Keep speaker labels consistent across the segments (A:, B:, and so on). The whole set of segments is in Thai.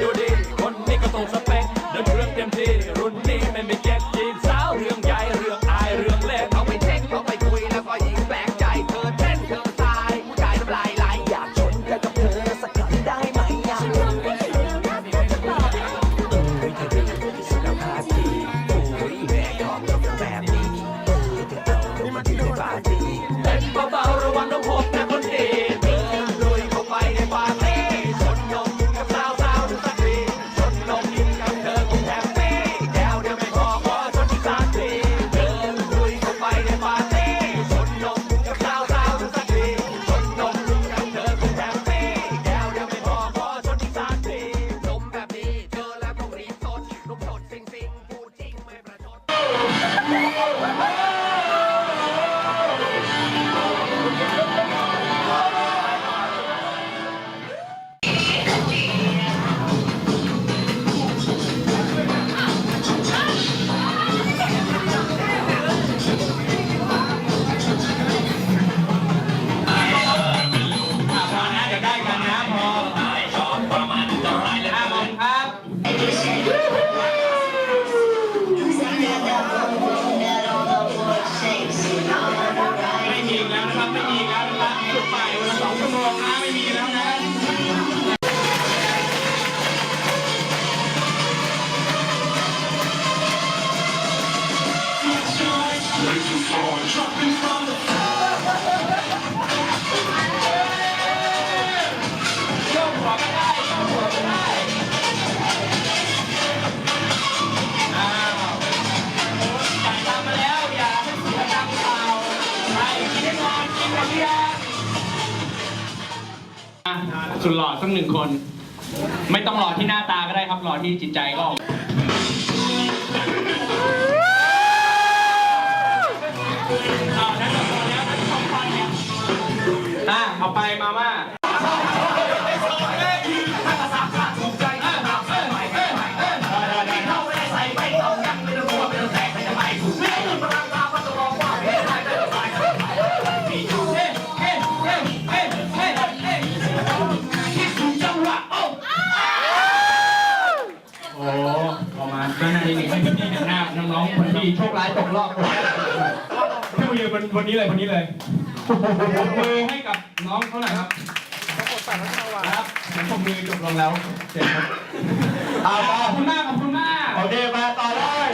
A: ดูดี คนนี้ก็ตรงสเปกเดินเครื่องเต็ม สุด
B: หล่อสักหนึ่งคน ไม่ต้องหล่อที่หน้าตาก็ได้ครับหล่อที่จิตใจก็อะเอาไปมาม่า นั่นเองไม่เป็นหน้าน้องๆคนที่โชคร้ายตกรอบพี่มายืนวันวันนี้เลยวันนี้เลยปรบมือให้กับน้องเขาหน่อยครับครับผมมือจบลงแล้วเจ็บครับขอบคุณมากขอบคุณมากโอเคมาต่อเลย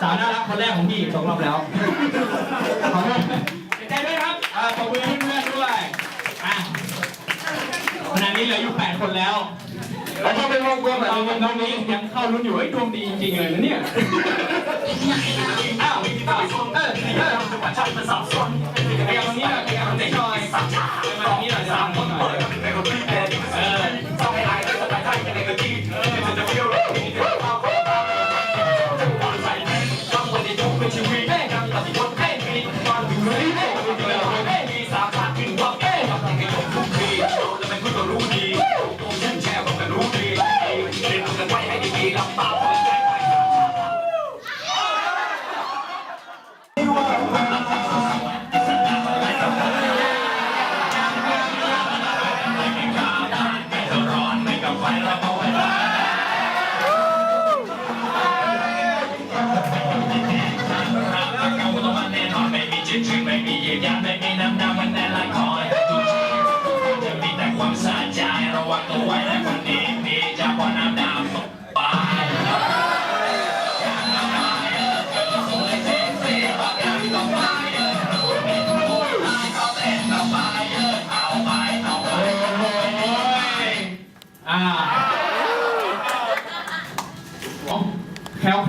B: สาวน่ารักคนแรกของพี่สองรอบแล้วขอบคุณใจด้วยครับอ่าขอบคุณเพื่อนด้วยอะขณะนี้เหลืออยู่แปดคนแล้วแล้วก็เป็นวงกลมแบเราตรงนี้ยังเข้ารุ่นอยู่ไอ้ดวงดีจริงเลยนะเนี่ย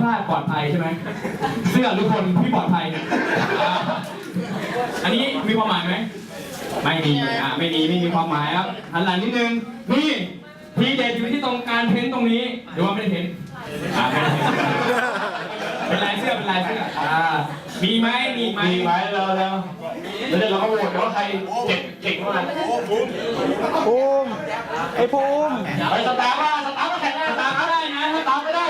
B: แคล้วคลาดปลอดภัยใช่ไหมเสื้อทุกคนที่ปลอดภัยเนี่ยอ่าอันนี้มีความหมายไหมไม่มีอ่าไม่มีไม่มีความหมายครับหันหลังนิดนึงนี่ทีเด็ดอยู่ที่ตรงการเพ้นท์ตรงนี้หรือว่าไม่ได้เพ้นท์อ่าไม่ได้เพ้นท์เป็นลายเสื้อเป็นลายเสื้ออ่ามีไหมมีไหม
C: มีไหมเราแล้วแล้วเดี๋ยวเราก็โหวตว่าใครเก่งเก่งมาก
D: ภูมิไอ้ภูมิ
C: ไปสตาร์มาสตาร์มาแข่งได้สตาร์มาได้นะถ้าตามไม่ได้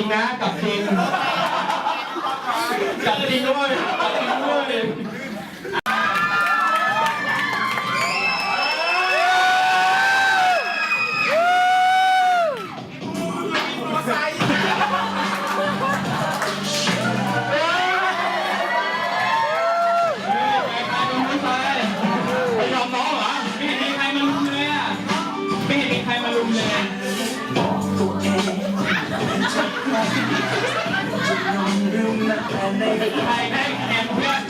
B: ริงนะกลับจริงกลับจริงด้วยกลับจริงด้วย ให้คะแนนเพื่อน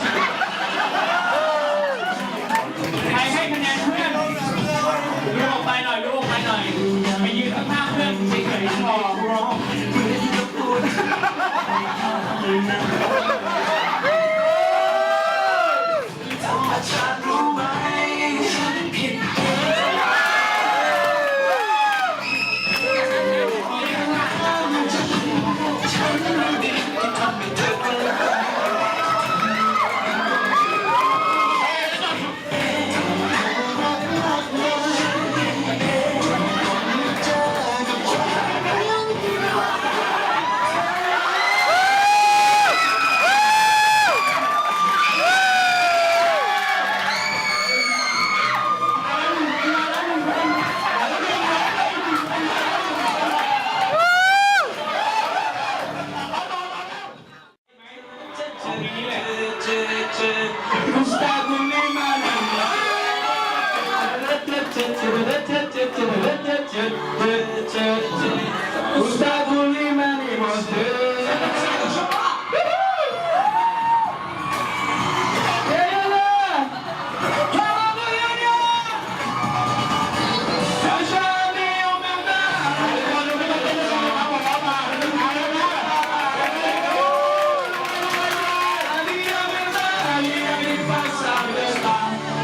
B: ใครให้คะแนนเพื่อนลูกออกไปหน่อยลูกออกไปหน่อยไปยืนข้างๆเพื่อนเฉยๆพอเอา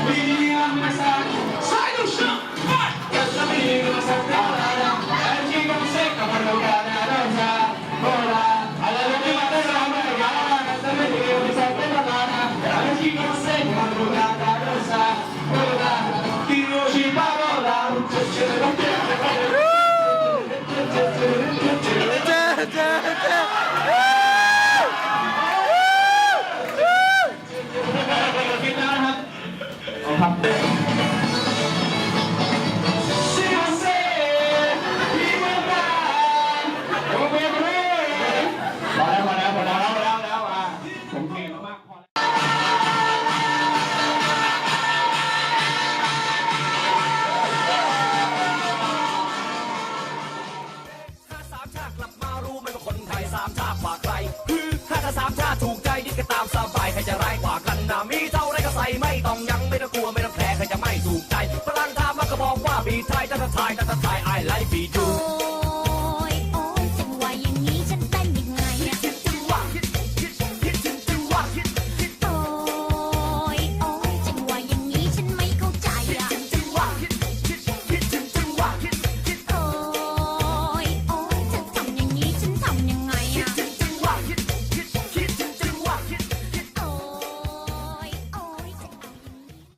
B: คิ